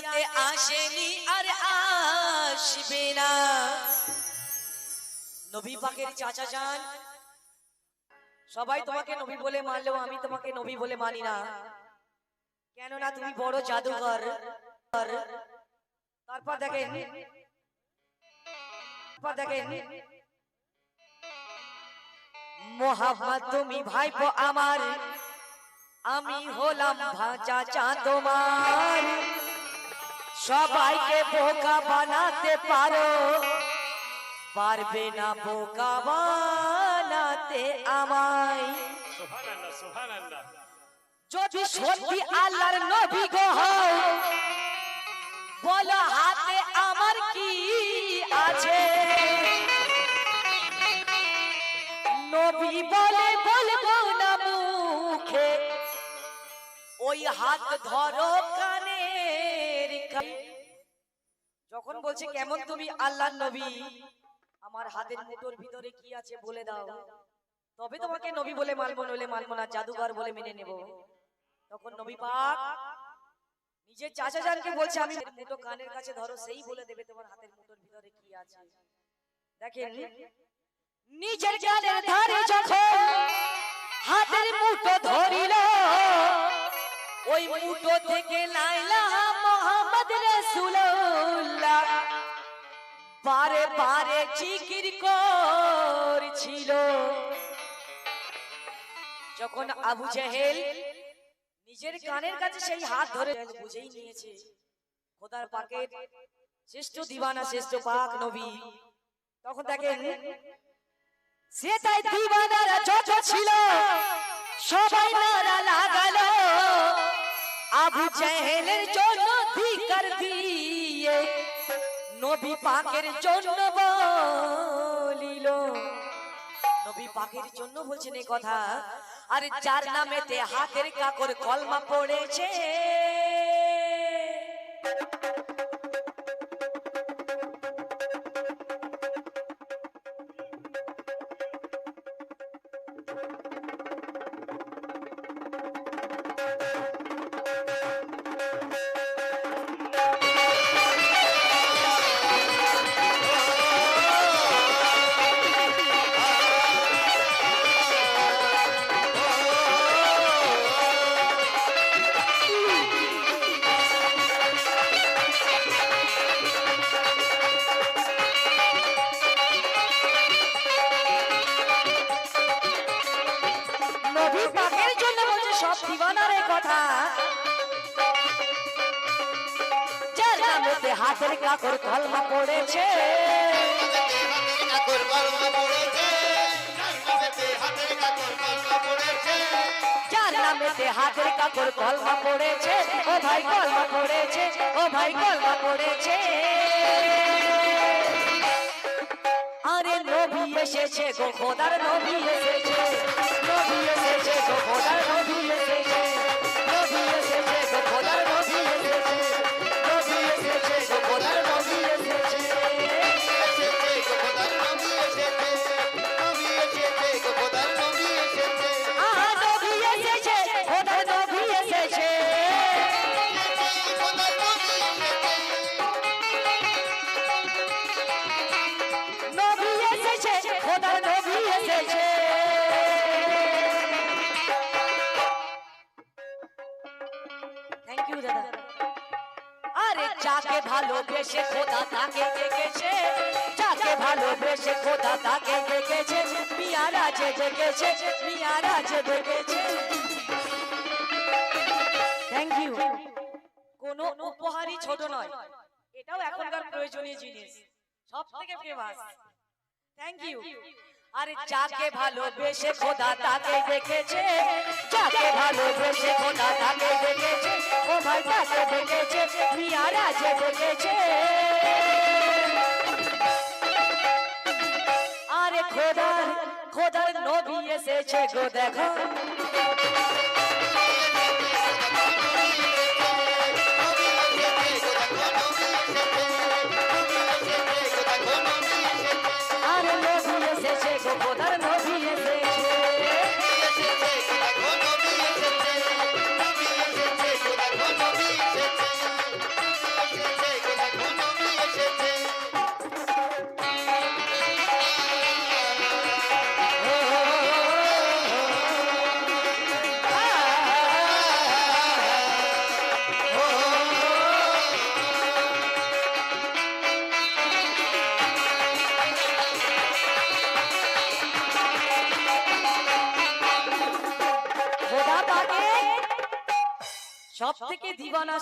দুনিয়াতে আসেনি আর আসবে না। নবী পাকের চাচা যান। সবাই তোমাকে নবী বলে মানলেও আমি তোমাকে নবী বলে মানি না। কেননা তুমি বড় জাদুঘর তারপর দেখেন তারপর দেখেন, মোহাম্মদ তুমি ভাইপো আমার, আমি হলাম ভাচাচা তোমার। সবাইকে বোকা বানাতে পারো। পারবে না বোকা বানাতে আমায়। যদি সত্যি আল্লাহর নবী গো বলো হাতে আমার কি আছে? নবী বলে বলব না মুখে। ওই হাত ধরো কা- যখন বলছে কেমন তুমি আল্লাহর নবী? আমার হাতের মুঠোর ভিতরে কি আছে বলে দাও। তবে তোমাকে নবী বলে মানবো নইলে মানবো না জাদুঘর বলে মেনে নেব। তখন নবী পাক নিজের চাচা জানকে বলছে আমি মুঠো কানের কাছে ধরো সেই বলে দেবে তোমার হাতের মুঠোর ভিতরে কি আছে। দেখেন নিজের কানের ধারে যখন হাতের মুঠো ধরিল ওই মুঠো থেকে লাইলা মোহাম্মদ রাসূলুল্লাহ। বারে বারে জিকির করছিল। যখন আবু জেহেল নিজের কানের কাছে সেই হাত ধরে বুঝেই নিয়েছে, খোদার পাকের শ্রেষ্ঠ দিবানা, শ্রেষ্ঠ পাক নবী, তখন দেখেন সে তাই দিবানারা যত ছিল, সবাই নারা লাগালো। আবু জেহেলের জন্য ধিকার দিয়ে নবী পাকের জন্য বলিল নবী পাকের জন্য বলছেন এই কথা। আর যার নামেতে হাতের কাকর কলমা পড়েছে পাকের জন্য বলছে সব কথা। হাতের কাকর কলমা পড়েছে। কাকর কলমা পড়েছে হাতের কাকর কলমা পড়েছে। ও ভাই, কলমা পড়েছে। ও ভাই, কলমা পড়েছে। এসেছে গো খোদার নবী এসেছে। নবী এসেছে গো খোদার নবী। যাকে ভালোবেসে খোদা তাকে দেখেছে যাকে ভালোবেসে খোদা তাকে দেখেছে মিয়ারা যে দেখেছে মিয়ারা যে দেখেছে থ্যাংক ইউ কোনো উপহারই ছোট নয়। এটাও এখনকার প্রয়োজনীয় জিনিস। সব থেকে ফেমাস থ্যাংক ইউ আরে যাকে ভালোবেসে খোদা তাকে দেখেছে যাকে ভালোবেসে খোদা তাকে দেখেছে ও ভাই তাকে দেখেছে মিয়ারা যে দেখেছে। আরে খোদার খোদার নবী এসেছে গো দেখো।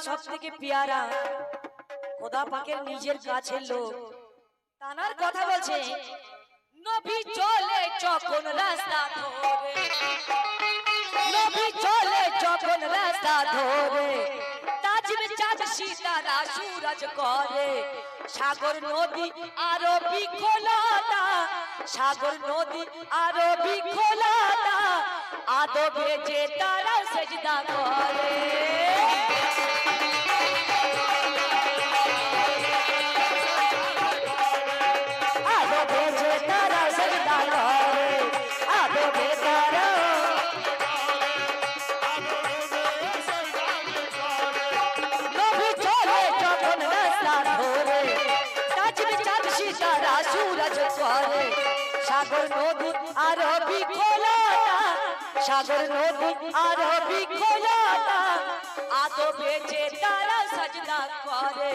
সব থেকে পেয়ারা। খোদা পাকের নিজের কাছের লোক। তানার কথা বলছে, নবী চলে যখন রাস্তা ধরে, নবী চলে যখন রাস্তা ধরে, তাজিম চাঁদ সীতারা সুরজ করে। সাগর, নদী আরও বিখোলাতা সাগর, নদী আরও বিখোলাতা আদো ভেজে তারা সেজদা করে। আদো ভেজে তারা সেজদা করে। আদো তারা নবী চলে যখন সাগর নদী, আর বিখোলাতা আতো বেজে তারা সাজদা করে।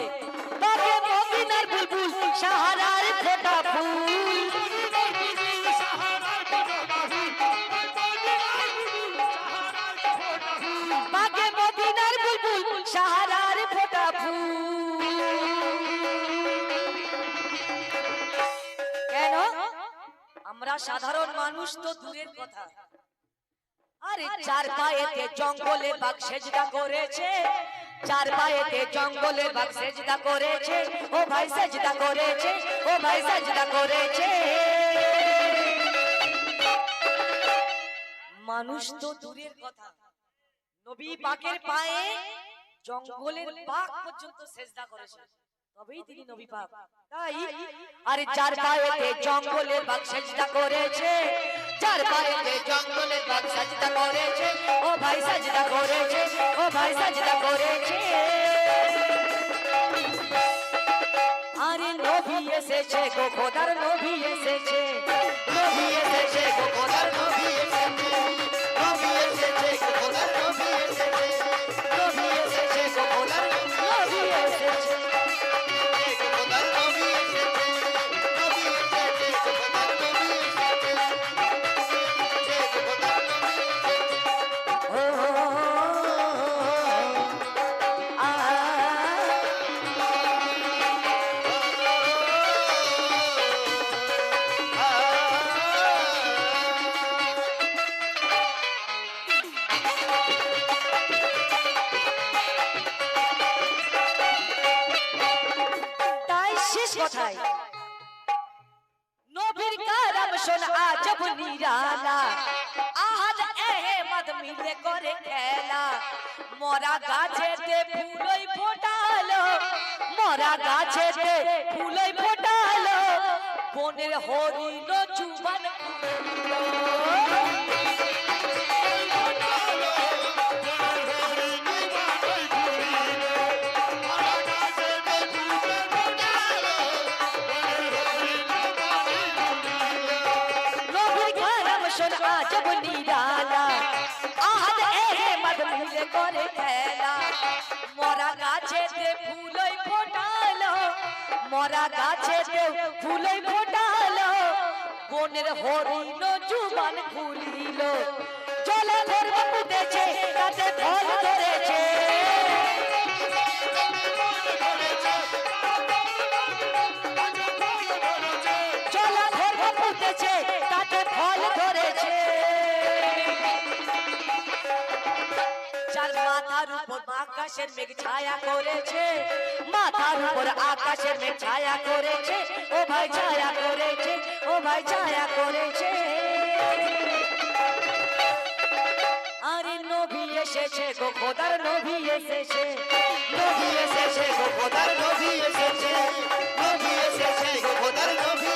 বাগে মদিনার বুলবুল, সাহারার ফোটা ফুল। বাগে মদিনার বুলবুল, সাহারার ফোটা ফুল। কেন? আমরা সাধারণ মানুষ তো দূরের কথা। আরে চার পায়েতে জঙ্গলে বাঘ সেজদা করেছে। চার পায়েতে জঙ্গলে বাঘ সেজদা করেছে। ও ভাই সেজদা করেছে। ও ভাই সেজদা করেছে। মানুষ তো দূরের কথা। নবী পাকের পায়ে জঙ্গলের বাঘ পর্যন্ত সেজদা করেছে। তবেই তিনি নবী পাক তাই আরে চার পায়েতে জঙ্গলের বাঘ সেজদা করেছে চার পায়েতে জঙ্গলের বাঘ সেজদা করেছে ও ভাই সেজদা করেছে ও ভাই সেজদা করেছে। আরে নবী এসেছে গো খোদার নবী এসেছে। নবী এসেছে গো খোদার নবী এসেছে। নবী এসেছে গো খোদার নবী এসেছে। নবী এসেছে গো খোদার নবী এসেছে। কথায়। নবীর কারাম শোন আজব নিরালা। আহাদ এহমদ মিলে করে খেলা। মরা গাছেতে ফুলই ফোটালো। মরা গাছেতে ফুলই ফোটালো। বনের হরিণ চুবান নবীর শোন আজব নিরালা আহাদ এহমদ মিলে করে খেলা। মরা গাছেতে ফুলই ফোটালো। মরা গাছেতে ফুলই ফোটালো। বনের হরিণ জুবান খুলিল। চলে ধর্ম আকাশের মেঘ ছায়া করেছে। মাথার উপর আকাশের মেঘ ছায়া করেছে। ও ভাই ছায়া করেছে, ও ভাই ছায়া করেছে। আরে নবী এসেছে গো, খোদার নবী এসেছে। নবী এসেছে গো, খোদার নবী এসেছে। নবী এসেছে গো, খোদার নবী